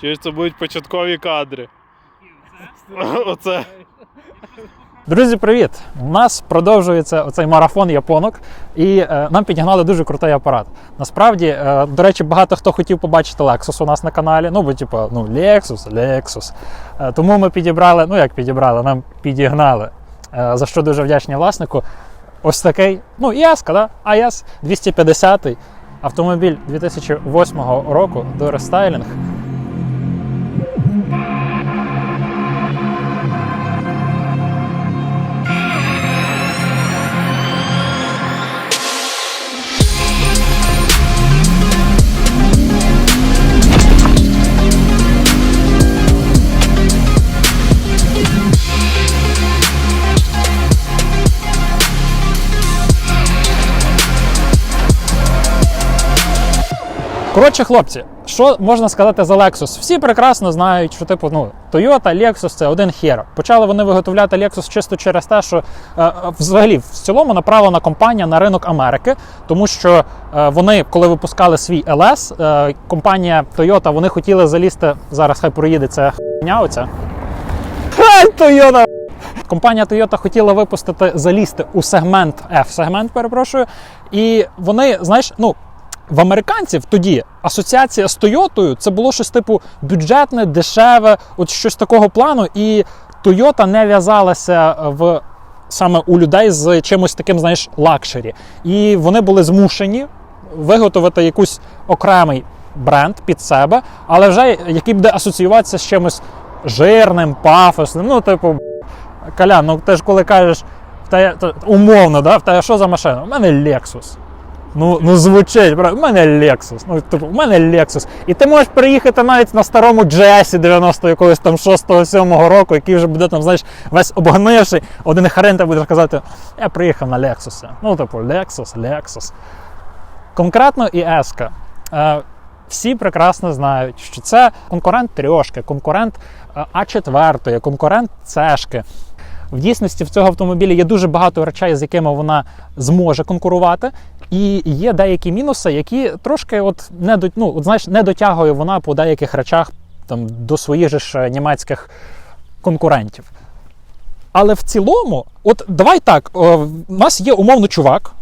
Чи це будуть початкові кадри? Оце. Друзі, привіт! У нас продовжується оцей марафон японок, і е, нам підігнали дуже крутий апарат. Насправді, е, до речі, багато хто хотів побачити Lexus у нас на каналі. Ну, бо типу, ну, Lexus, Lexus. Е, тому ми підібрали, ну як підібрали, нам підігнали. Е, за що дуже вдячні власнику. Ось такий, ну, IS, да? IS 250 автомобіль 2008 року до рестайлінг. Коротше, хлопці, що можна сказати за Lexus? Всі прекрасно знають, що типу, ну, Toyota, Lexus це один хер. Почали вони виготовляти Lexus чисто через те, що е, взагалі в цілому направлена компанія на ринок Америки, тому що е, вони, коли випускали свій LS, е, компанія Toyota, вони хотіли залізти. Зараз хай проїде ця хуйня оця. Хай Toyota! Компанія Toyota хотіла випустити залізти у сегмент F-сегмент, перепрошую. І вони, знаєш, ну. В американців тоді асоціація з Тойотою це було щось типу бюджетне, дешеве, от щось такого плану. І Тойота не в'язалася в саме у людей з чимось таким, знаєш, лакшері. І вони були змушені виготовити якийсь окремий бренд під себе, але вже який буде асоціюватися з чимось жирним, пафосним. Ну, типу, Колян, ну ти ж коли кажеш, в то, умовно, да, тебе що за машина? У мене Lexus. Ну, ну звучить, правда, у мене Lexus. Ну, типу, у мене Lexus. І ти можеш приїхати навіть на старому GS 90 якогось там 6-7 року, який вже буде там, знаєш, весь обгнивший. Один хрен тебе буде казати, я приїхав на Lexus. Ну, типу, Lexus, Lexus. Конкретно і Еска. Е, всі прекрасно знають, що це конкурент трьошки, конкурент е, А4, конкурент Цешки. В дійсності в цього автомобіля є дуже багато речей, з якими вона зможе конкурувати. І є деякі мінуси, які трошки от не до, ну, от, знаєш, не дотягує вона по деяких речах там, до своїх же ж німецьких конкурентів. Але в цілому, от давай так, о, в нас є умовно чувак,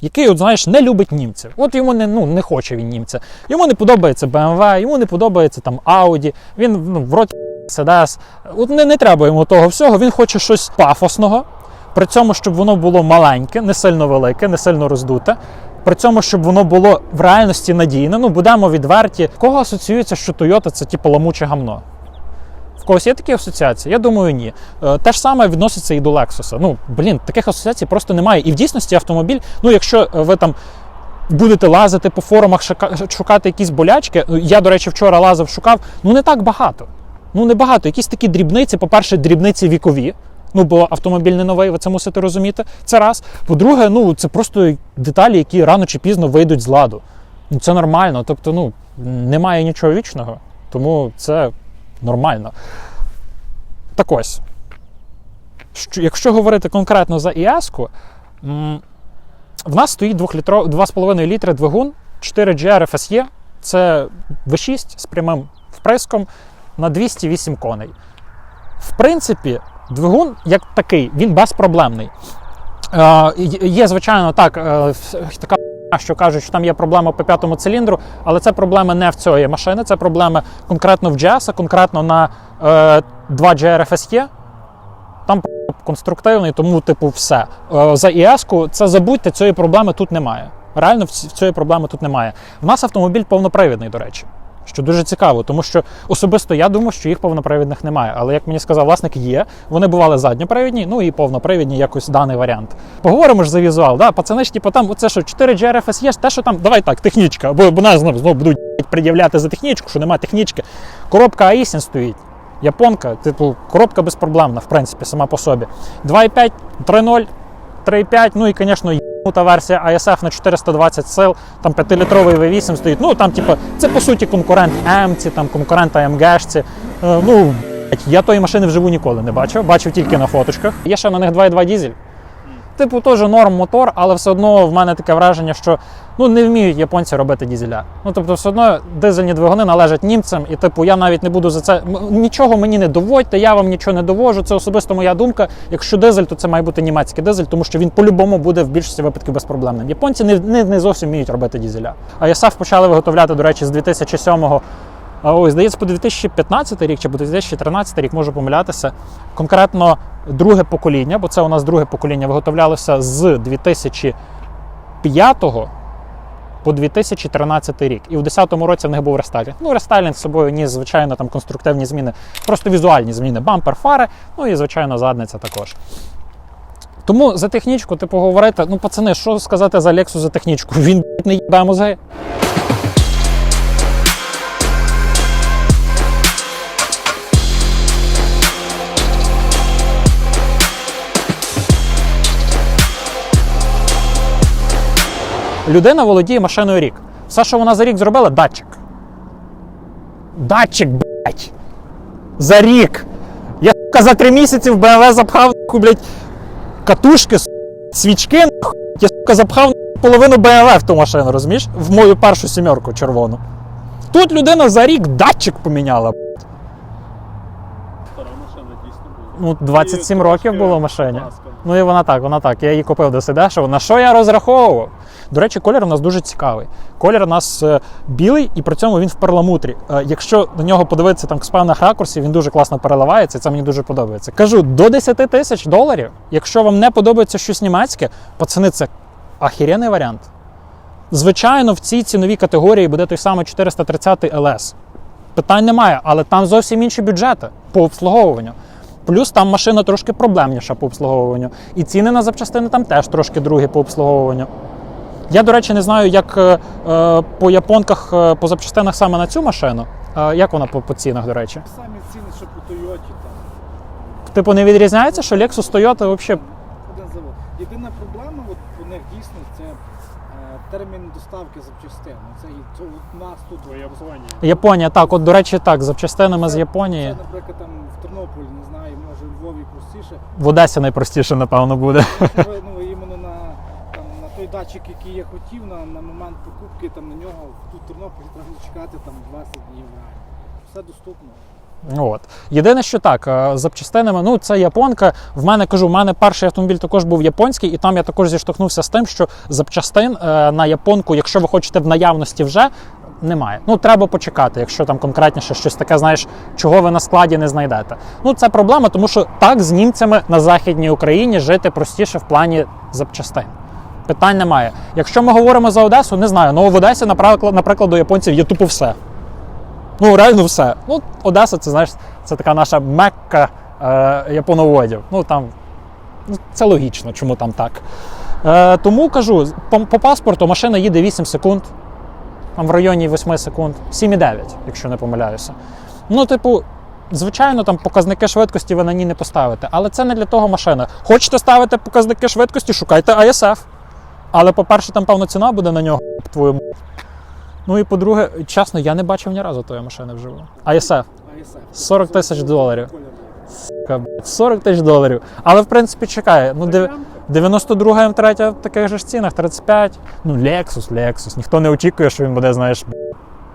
який, от, знаєш, не любить німців. От йому не, ну, не хоче він німця. Йому не подобається BMW, йому не подобається там Audi, він ну, в роті Mercedes. От не, не треба йому того всього, він хоче щось пафосного, при цьому, щоб воно було маленьке, не сильно велике, не сильно роздуте. При цьому, щоб воно було в реальності надійне. Ну, будемо відверті. Кого асоціюється, що Toyota це типу ламуче гамно? В когось є такі асоціації? Я думаю, ні. Е, Те ж саме відноситься і до Lexus. Ну, блін, таких асоціацій просто немає. І в дійсності автомобіль, ну, якщо ви там будете лазити по форумах, шукати якісь болячки. ну, Я, до речі, вчора лазив, шукав, ну не так багато. Ну, не багато. Якісь такі дрібниці, по-перше, дрібниці вікові. Ну, бо автомобіль не новий, ви це мусите розуміти. Це раз. По-друге, ну це просто деталі, які рано чи пізно вийдуть з ладу. Ну, це нормально. Тобто, ну, немає нічого вічного, тому це нормально. Так ось. Що, якщо говорити конкретно за ІАСку, в нас стоїть 2,5 2,5 літри двигун 4GR FSE. Це V6 з прямим вприском на 208 коней. В принципі, двигун як такий, він безпроблемний. Е, є, звичайно, так, е, така що кажуть, що там є проблема по п'ятому циліндру, але це проблема не в цієї машини, це проблема конкретно в GS, конкретно на е, 2 GR FSE. Там конструктивний, тому, типу, все. Е, За ІС-ку це забудьте, цієї проблеми тут немає. Реально, цієї проблеми тут немає. В нас автомобіль повнопривідний, до речі. Що дуже цікаво, тому що особисто я думав, що їх повнопривідних немає. Але як мені сказав власник, є. Вони бували задньопривідні, ну і повнопривідні, якось даний варіант. Поговоримо ж за візуал. Да? Пацани ж, типу, там, оце що 4 GRFS є, те, що там, давай так, технічка, бо, бо нас знову, знову будуть пред'являти за технічку, що немає технічки. Коробка Аїсін стоїть. Японка, типу, коробка безпроблемна, в принципі, сама по собі. 2,5, 3,0, 3,5, ну і, звісно, та версія ISF на 420 сил, там 5-літровий V8 стоїть. Ну там, типу, це по суті конкурент М-ці, там конкурент AMG-шці. Е, ну, я тої машини вживу ніколи не бачив, бачив тільки на фоточках. Є ще на них 2,2 дізель. типу, теж норм мотор, але все одно в мене таке враження, що ну, не вміють японці робити дізеля. Ну, тобто, все одно дизельні двигуни належать німцям, і типу, я навіть не буду за це. Нічого мені не доводьте, я вам нічого не довожу. Це особисто моя думка. Якщо дизель, то це має бути німецький дизель, тому що він по-любому буде в більшості випадків безпроблемним. Японці не, не, не зовсім вміють робити дізеля. А ЯСАФ почали виготовляти, до речі, з 2007-го а ось, здається, по 2015 рік чи по 2013 рік можу помилятися. Конкретно друге покоління, бо це у нас друге покоління виготовлялося з 2005 по 2013 рік. І в 2010 році в них був рестайлінг. Ну, рестайлінг з собою ніс, звичайно, там конструктивні зміни, просто візуальні зміни, бампер, фари, ну і, звичайно, задниця також. Тому за технічку, типу, говорити, ну, пацани, що сказати за Lexus за технічку? Він не їдає мозги. Людина володіє машиною рік. Все, що вона за рік зробила, датчик. Датчик, блядь. За рік. Я сука, за три місяці в BMW запхав блядь, катушки, свічки. нахуй. Я сука, запхав половину BMW в ту машину, розумієш? В мою першу сімерку червону. Тут людина за рік датчик поміняла. Стара машина дійсно була. Ну, 27 років було в машині. Ну і вона так, вона так. Я її купив досить дешево. На що я розраховував? До речі, колір у нас дуже цікавий. Колір у нас е, білий, і при цьому він в перламутрі. Е, якщо на нього подивитися там з певних ракурсів, він дуже класно переливається, і це мені дуже подобається. Кажу, до 10 тисяч доларів, якщо вам не подобається щось німецьке, пацани, це ахіренний варіант. Звичайно, в цій ціновій категорії буде той самий 430 LS. Питань немає, але там зовсім інші бюджети по обслуговуванню. Плюс там машина трошки проблемніша по обслуговуванню. І ціни на запчастини там теж трошки другі по обслуговуванню. Я, до речі, не знаю, як е, е, по японках е, по запчастинах саме на цю машину. Е, як вона по, по цінах, до речі? Самі ціни, що по Тойоті там. Типу, не відрізняється, що Lexus Toyota взагалі. Єдина проблема от, у них дійсно це е, термін доставки запчастин. Це, і- це от нас тут. Твоє обзвання. Японія, так, от, до речі, так, запчастинами з Японії. Це, наприклад, там в Тернополі, не знаю, може у Львові простіше. В Одесі найпростіше, напевно, буде. Ну, іменно на, там, на той датчик, який я хотів, на, на момент покупки там, на нього тут Тернополі треба чекати там, 20 днів. Все доступно. От. Єдине, що так, е, запчастинами, ну це японка. В мене кажу, в мене перший автомобіль також був японський, і там я також зіштовхнувся з тим, що запчастин е, на японку, якщо ви хочете в наявності вже. Немає. Ну, треба почекати, якщо там конкретніше щось таке, знаєш, чого ви на складі не знайдете. Ну, це проблема, тому що так з німцями на Західній Україні жити простіше в плані запчастин. Питань немає. Якщо ми говоримо за Одесу, не знаю. Ну в Одесі, наприклад, у японців є тупо все. Ну, реально все. Ну, Одеса, це знаєш, це така наша мекка е, японоводів. Ну там ну, це логічно, чому там так. Е, тому кажу, по, по паспорту машина їде 8 секунд, там в районі 8 секунд, 7,9, якщо не помиляюся. Ну, типу, звичайно, там показники швидкості ви на ній не поставите, але це не для того машина. Хочете ставити показники швидкості, шукайте ISF. Але, по-перше, там певно ціна буде на нього, твою. Ну і по-друге, чесно, я не бачив ні разу тої машини вживу. ISF. АСФ. 40 тисяч доларів. Колір. 40 тисяч доларів. Але в принципі чекає. Ну, дев- 92 М3 в таких же ж цінах, 35. Ну, Lexus, Lexus. Ніхто не очікує, що він буде, знаєш,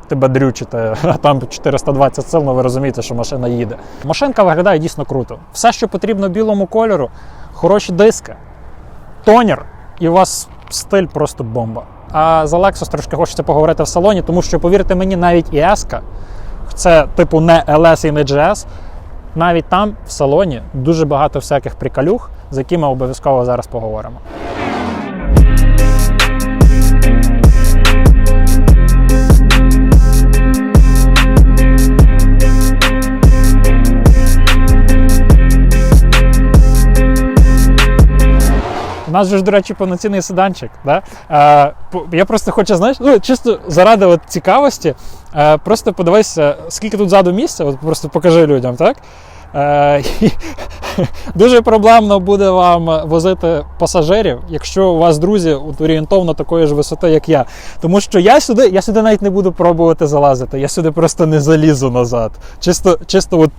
тебе дрючити, а там 420 сил, ну ви розумієте, що машина їде. Машинка виглядає дійсно круто. Все, що потрібно білому кольору, хороші диски, тонер, і у вас стиль просто бомба. А за Lexus трошки хочеться поговорити в салоні, тому що, повірте мені, навіть і S, це типу не LS і не GS, навіть там в салоні дуже багато всяких приколюх, з якими обов'язково зараз поговоримо. У нас же ж, до речі, повноцінний седанчик. Да? Е, я просто хочу, знаєш, ну, чисто заради от цікавості, е, просто подивися, скільки тут ззаду місця, от просто покажи людям, так? Е, дуже проблемно буде вам возити пасажирів, якщо у вас друзі от, орієнтовно такої ж висоти, як я. Тому що я сюди, я сюди навіть не буду пробувати залазити, я сюди просто не залізу назад. Чисто, чисто от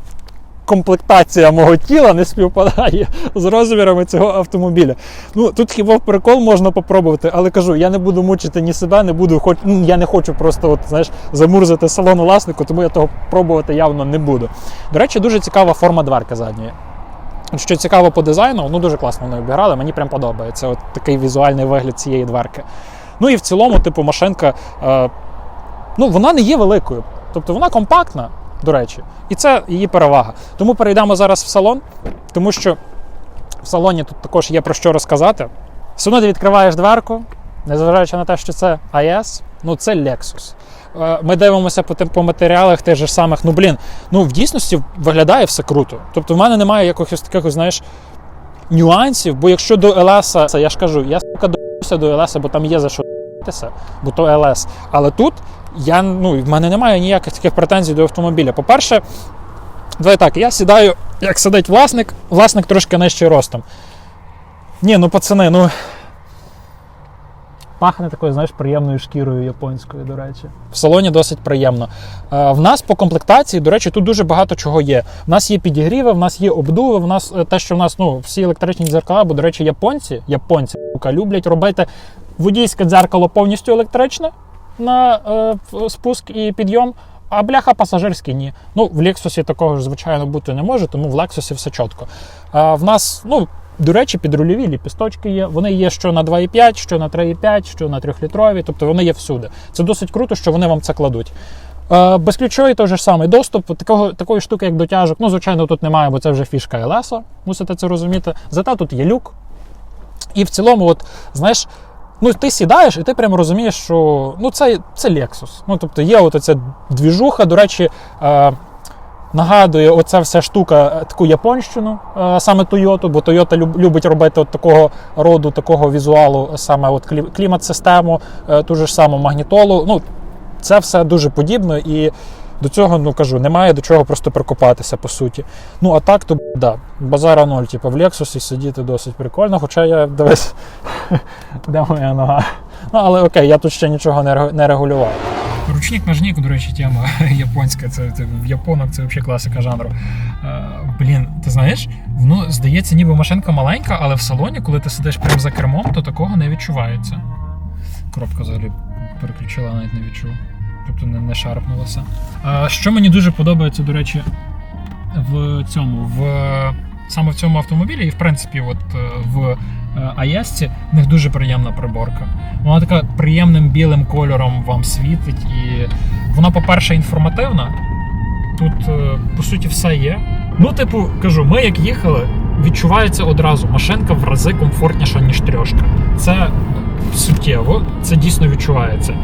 комплектація мого тіла не співпадає з розмірами цього автомобіля. Ну тут хіба прикол можна попробувати, але кажу, я не буду мучити ні себе, не буду, хоч ну, я не хочу просто от, знаєш, замурзати салон власнику, тому я того пробувати явно не буду. До речі, дуже цікава форма дверки задньої. Що цікаво по дизайну, ну дуже класно вони обіграли, мені прям подобається. От такий візуальний вигляд цієї дверки. Ну і в цілому, типу, машинка, е, ну вона не є великою. Тобто вона компактна, до речі, і це її перевага. Тому перейдемо зараз в салон, тому що в салоні тут також є про що розказати. Все одно ти відкриваєш дверку, незважаючи на те, що це AES, ну це Lexus. Е, Ми дивимося по, по матеріалах тих же самих. Ну блін, ну в дійсності виглядає все круто. Тобто, в мене немає якихось таких, знаєш, нюансів, бо якщо до ЛС, я ж кажу, я сука до ЛС, бо там є за що бо то ЛС. Але тут я, ну, в мене немає ніяких таких претензій до автомобіля. По-перше, давай так, я сідаю, як сидить власник, власник трошки нижче ростом. Ні, ну пацани, ну. Пахне такою, знаєш, приємною шкірою японською, до речі. В салоні досить приємно. Е, В нас по комплектації, до речі, тут дуже багато чого є. В нас є підігріви, в нас є обдуви, в нас е, те, що в нас ну, всі електричні дзеркала, бо, до речі, японці, японці люблять робити водійське дзеркало повністю електричне на е, спуск і підйом. А бляха пасажирські ні. Ну, в Lexus такого ж, звичайно, бути не може, тому в Lexus все чітко. А в нас, ну, до речі, підрульові ліпісточки є. Вони є що на 2,5, що на 3,5, що на 3-літрові, тобто вони є всюди. Це досить круто, що вони вам це кладуть. Е, Безключовий той же самий доступ, такого, такої штуки, як дотяжок, ну, звичайно, тут немає, бо це вже фішка LS, мусите це розуміти. Зате тут є люк. І в цілому, от, знаєш, ну, ти сідаєш, і ти прямо розумієш, що ну, це, це Lexus. Ну, тобто є от ця двіжуха, до речі, е, нагадує оця вся штука е, таку японщину, е, саме Toyota, бо Toyota люб- любить робити от такого роду, такого візуалу, саме от клімат-систему, е, ту ж саму магнітолу. Ну, це все дуже подібно і. До цього, ну кажу, немає до чого просто прикопатися, по суті. Ну, а так, то да, базара ноль, типу, в Лексусі сидіти досить прикольно, хоча я дивись, де моя нога. Ну, але окей, я тут ще нічого не, регулював. Ручник ножник, до речі, тема японська. Це, це японок, це взагалі класика жанру. Е, блін, ти знаєш, воно здається, ніби машинка маленька, але в салоні, коли ти сидиш прямо за кермом, то такого не відчувається. Коробка взагалі переключила, навіть не відчув. Тобто не, не шарпнулося. А, що мені дуже подобається, до речі, в цьому, в саме в цьому автомобілі, і в принципі, от е, в АЄСці, в них дуже приємна приборка. Вона така приємним білим кольором вам світить, і вона, по-перше, інформативна. Тут, е, по суті, все є. Ну, типу, кажу, ми як їхали, відчувається одразу. Машинка в рази комфортніша, ніж трьошка. Це суттєво, це дійсно відчувається.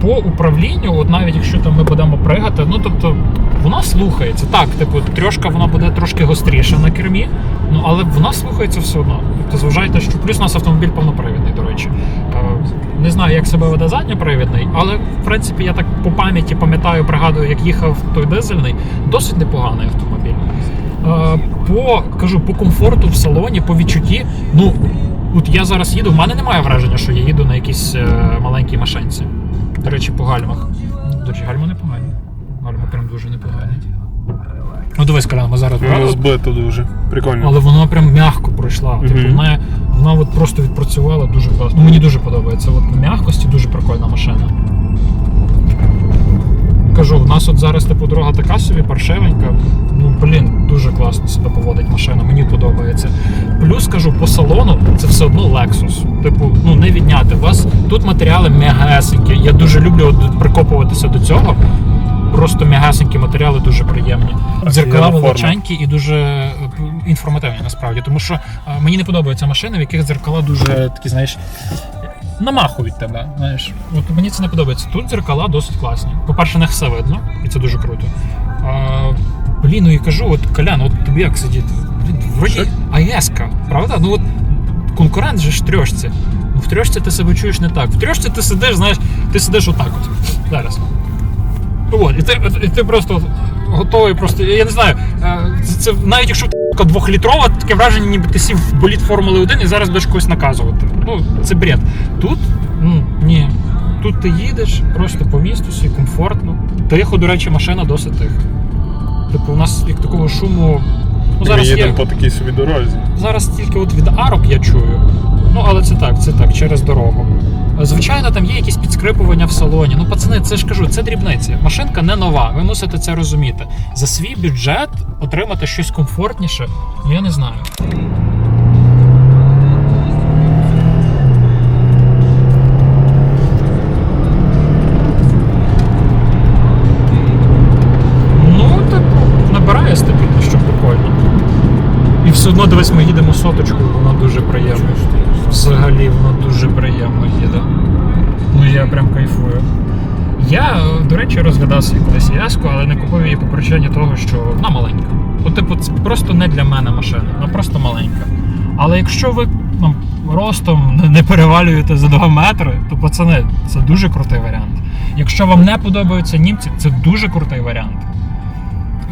По управлінню, от навіть якщо там ми будемо пригати, ну тобто вона слухається. Так, типу, трьошка вона буде трошки гостріша на кермі, ну але вона слухається все одно. Тобто зважайте, що плюс у нас автомобіль повнопривідний, до речі. Не знаю, як себе веде задньопривідний, але в принципі я так по пам'яті пам'ятаю, пригадую, як їхав той дизельний, досить непоганий автомобіль. Е, По кажу, по комфорту в салоні, по відчутті. Ну от я зараз їду. В мене немає враження, що я їду на якійсь е, маленькій машинці. До речі, по гальмах. До речі, гальма непогані. Дуже непогані. Ну дивись, Колян, ми зараз Воно брали, збито дуже. Прикольно. але вона прям м'яко пройшла. Типу, Мгм. вона, вона от просто відпрацювала дуже класно. Ну, мені дуже подобається. От по м'якості дуже прикольна машина. Кажу, в нас от зараз типу дорога така собі паршивенька. Ну блін, дуже класно себе поводить машина, мені подобається. Плюс кажу, по салону це все одно Lexus. Типу, ну не відняти. У вас тут матеріали м'ягесенькі. Я дуже люблю от прикопуватися до цього. Просто м'ягесенькі матеріали дуже приємні. Дзеркала величенькі і дуже е, інформативні насправді. Тому що е, мені не подобаються машини, в яких дзеркала дуже такі, знаєш, намахують тебе. Знаєш, от мені це не подобається. Тут дзеркала досить класні. По-перше, не все видно, і це дуже круто. А, блін, ну і кажу, от Колян, от тобі як сидіти? Блін, вроді АЕСка, правда? Ну от конкурент же ж трьошці. Ну в трьошці ти себе чуєш не так. В трьошці ти сидиш, знаєш, ти сидиш отак от. Зараз. От, і ти, і ти просто готовий, просто, я не знаю, е, це, це навіть якщо ти двохлітрова, таке враження, ніби ти сів в боліт Формули 1 і зараз будеш когось наказувати. Ну, це бред. Тут ну, ні. Тут ти їдеш просто по місту, собі комфортно. Тихо, до речі, машина досить тиха. Типу, у нас як такого шуму. Ну, Ми їдемо є, по такій собі дорозі. зараз тільки от від арок я чую. Ну, але це так, це так, через дорогу. Звичайно, там є якісь підскрипування в салоні. Ну, пацани, це ж кажу, це дрібниці. Машинка не нова, ви мусите це розуміти. За свій бюджет отримати щось комфортніше, ну я не знаю. Ну, типу, набирає стабільно, що прикольно. І все одно дивись, ми їдемо соточку, воно дуже приємно. Взагалі воно дуже приємно їде. Я прям кайфую. Я, до речі, розглядав собі колись яску, але не купив її по причині того, що вона маленька. От, типу, це просто не для мене машина, вона просто маленька. Але якщо ви ну, ростом не перевалюєте за 2 метри, то пацани, це дуже крутий варіант. Якщо вам не подобаються німці, це дуже крутий варіант.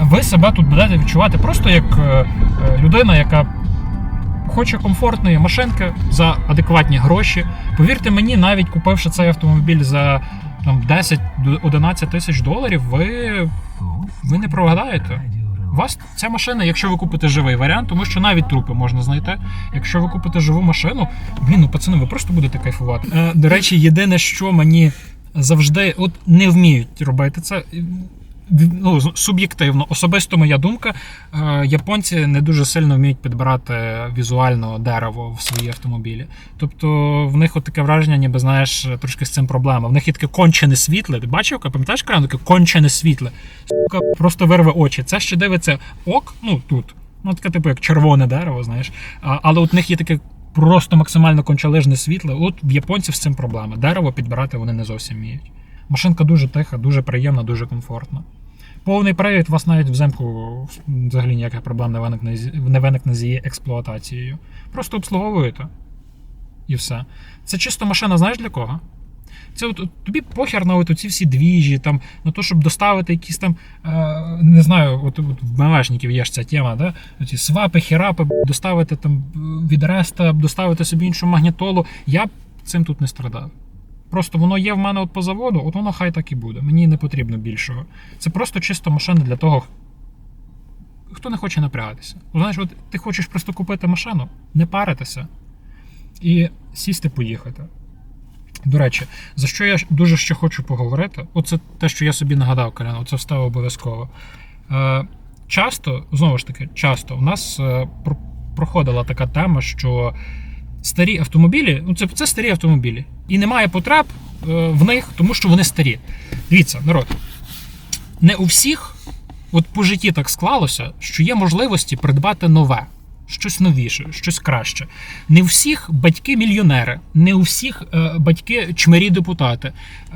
Ви себе тут будете відчувати просто як е, е, людина, яка хоче комфортної машинки за адекватні гроші. Повірте мені, навіть купивши цей автомобіль за там, 10-11 тисяч доларів, ви, ви не прогадаєте. Вас ця машина, якщо ви купите живий варіант, тому що навіть трупи можна знайти. Якщо ви купите живу машину, блін, ну пацани, ви просто будете кайфувати. Е, до речі, єдине, що мені завжди от не вміють робити це. Ну, суб'єктивно, особисто моя думка, е, японці не дуже сильно вміють підбирати візуально дерево в свої автомобілі. Тобто в них от таке враження, ніби знаєш, трошки з цим проблема. В них є таке кончене світле. Ти бачив, пам'ятаєш кран, таке кончене світле. Сука, просто вирве очі. Це ще дивиться ок, ну тут. Ну, таке, типу, як червоне дерево, знаєш. А, але от в них є таке просто максимально кончалижне світле. От в японців з цим проблема. Дерево підбирати вони не зовсім вміють. Машинка дуже тиха, дуже приємна, дуже комфортна. Повний привід, у вас навіть взимку взагалі ніяких проблем не виникне, не виникне з її експлуатацією. Просто обслуговуєте. І все. Це чисто машина, знаєш для кого? Це от, тобі похер на от ці всі двіжі, там, на те, щоб доставити якісь там, е, не знаю, от, от в МВшників є ж ця тема, да? Оці свапи, херапи, доставити там від реста, доставити собі іншу магнітолу. Я б цим тут не страдав. Просто воно є в мене от по заводу, от воно хай так і буде. Мені не потрібно більшого. Це просто чисто машина для того, хто не хоче напрягатися. Знаєш, от ти хочеш просто купити машину, не паритися і сісти поїхати. До речі, за що я дуже ще хочу поговорити, оце те, що я собі нагадав, Колян, оце вставив обов'язково. Е, часто, знову ж таки, часто у нас е, проходила така тема, що старі автомобілі, ну це, це старі автомобілі, і немає потреб е, в них, тому що вони старі. Дивіться, народ, не у всіх, от по житті так склалося, що є можливості придбати нове, щось новіше, щось краще. Не у всіх батьки мільйонери, не у всіх е, батьки чмирі депутати,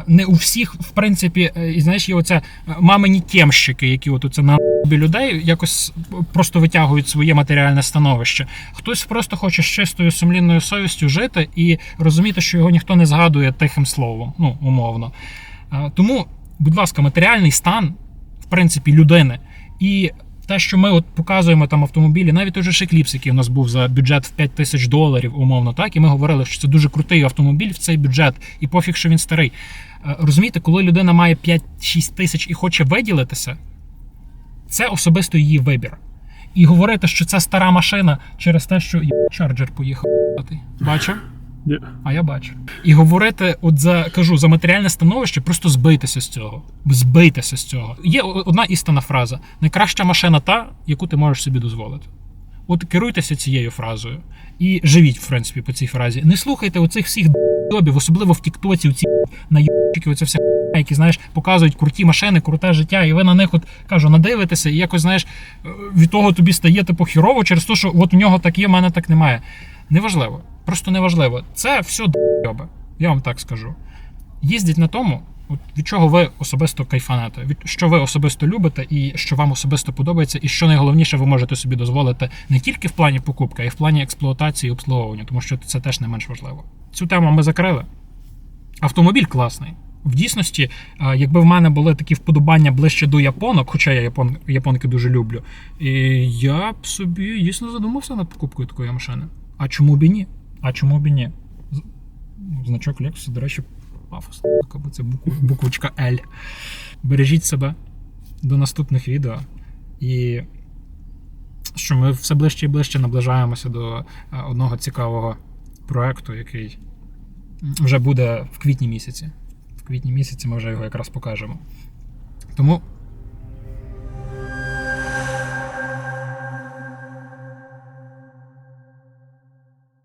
не у всіх, в принципі, е, і знаєш, є оце е, мамині тємщики, які от оце на людей якось просто витягують своє матеріальне становище. Хтось просто хоче з чистою сумлінною совістю жити і розуміти, що його ніхто не згадує тихим словом, ну умовно. Тому, будь ласка, матеріальний стан, в принципі, людини і. Те, що ми от показуємо там автомобілі, навіть той же Шекліпс, який у нас був за бюджет в 5 тисяч доларів, умовно, так, і ми говорили, що це дуже крутий автомобіль в цей бюджет, і пофіг, що він старий. Е, Розумієте, коли людина має 5-6 тисяч і хоче виділитися, це особисто її вибір. І говорити, що це стара машина через те, що «Є, чарджер поїхав. Бачив? Ні. А я бачу. І говорити, от за кажу, за матеріальне становище, просто збитися з цього. Збитися з цього. Є одна істинна фраза: найкраща машина та, яку ти можеш собі дозволити. От керуйтеся цією фразою і живіть, в принципі, по цій фразі. Не слухайте оцих всіх добів, особливо в Тіктоці, оці наїбчики, оце вся які знаєш, показують круті машини, круте життя, і ви на них, от кажу, надивитеся, і якось знаєш, е, від того тобі стає типу хірово через те, що от у нього так є, в мене так немає. Неважливо, просто неважливо. Це все доби. Я вам так скажу. Їздіть на тому, от від чого ви особисто кайфанете, від що ви особисто любите, і що вам особисто подобається, і що найголовніше ви можете собі дозволити не тільки в плані покупки, а й в плані експлуатації і обслуговування, тому що це теж не менш важливо. Цю тему ми закрили. Автомобіль класний. В дійсності, е, якби в мене були такі вподобання ближче до японок, хоча я япон, японки дуже люблю, і я б собі дійсно задумався над покупкою такої машини. А чому б і ні? А чому б і ні? Значок Lexus, до речі, пафос. Це буквочка L. Бережіть себе до наступних відео. І що ми все ближче і ближче наближаємося до е, одного цікавого проекту, який вже буде в квітні місяці. В квітні місяці ми вже його якраз покажемо. Тому